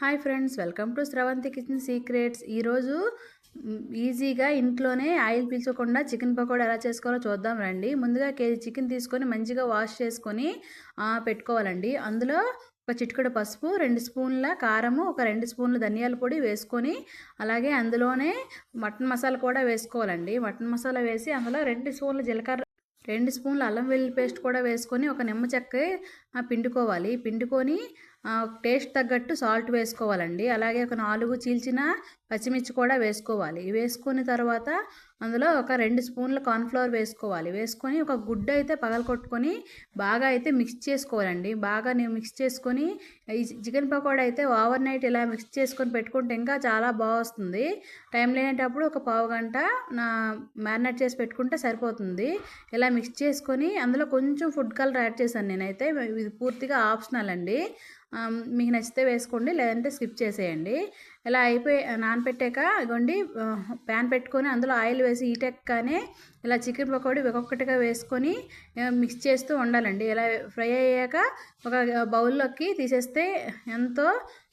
Hi friends welcome to Sravanthi kitchen secrets. ఈరోజు ఈజీగా ఇంట్లోనే ఆయిల్ పీల్చకుండా చికెన్ పకోడా ఎలా చేసుకోవాలో చూద్దాం రండి. ముందుగా కేజీ చికెన్ తీసుకొని మంచిగా వాష్ చేసుకొని పెట్టుకోవాలండి. అందులో ఒక చిటికెడు పసుపు రెండు స్పూన్ల కారము ఒక రెండు స్పూన్ల ధనియాల పొడి వేసుకొని అలాగే అందులోనే మటన్ మసాలా కూడా వేసుకోవాలండి. మటన్ మసాలా వేసి అందులో రెండు స్పూన్ల జీలకర్ర రెండు స్పూన్ల అల్లం వెల్లుల్లి పేస్ట్ కూడా వేసుకొని ఒక నిమ్మ చెక్క పిండుకోవాలి. పిండుకొని టేస్ట్ తగ్గట్టు సాల్ట్ వేసుకోవాలండి. అలాగే ఒక నాలుగు చీల్చిన పచ్చిమిర్చి కూడా వేసుకోవాలి. వేసుకున్న తర్వాత అందులో ఒక రెండు స్పూన్ల కార్న్ఫ్లవర్ వేసుకోవాలి. వేసుకొని ఒక గుడ్డ అయితే పగలకొట్టుకొని బాగా అయితే మిక్స్ చేసుకోవాలండి. బాగా నేను మిక్స్ చేసుకొని ఈ చికెన్ పకోడా అయితే ఓవర్ నైట్ ఇలా మిక్స్ చేసుకొని పెట్టుకుంటే ఇంకా చాలా బాగొస్తుంది టైం లేనేటప్పుడు ఒక పావు గంట నా మ్యారినేట్ చేసి పెట్టుకుంటే సరిపోతుంది. ఇలా మిక్స్ చేసుకొని అందులో కొంచెం ఫుడ్ కలర్ యాడ్ చేశాను నేనైతే. ఇది పూర్తిగా ఆప్షనల్ అండి. మీకు నచ్చితే వేసుకోండి లేదంటే స్కిప్ చేసేయండి. ఇలా అయిపోయి నానపెట్టాక ఇగోండి ప్యాన్ పెట్టుకొని అందులో ఆయిల్ వేసి ఈటెక్కనే ఇలా చికెన్ పకోడీ ఒక్కొక్కటిగా వేసుకొని మిక్స్ చేస్తూ ఉండాలండి. ఇలా ఫ్రై అయ్యాక ఒక బౌల్లోకి తీసేస్తే ఎంతో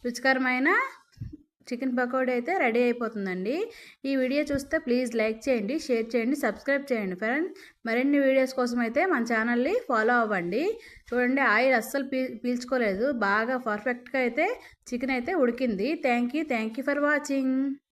రుచికరమైన చికెన్ పకోడీ అయితే రెడీ అయిపోతుందండి. ఈ వీడియో చూస్తే ప్లీజ్ లైక్ చేయండి షేర్ చేయండి సబ్స్క్రైబ్ చేయండి ఫ్రెండ్ మరిన్ని వీడియోస్ కోసం అయితే మన ఛానల్ని ఫాలో అవ్వండి. చూడండి ఆయిల్ అస్సలు పీ పీల్చుకోలేదు. బాగా పర్ఫెక్ట్గా అయితే చికెన్ అయితే ఉడికింది. Thank you thank you for watching.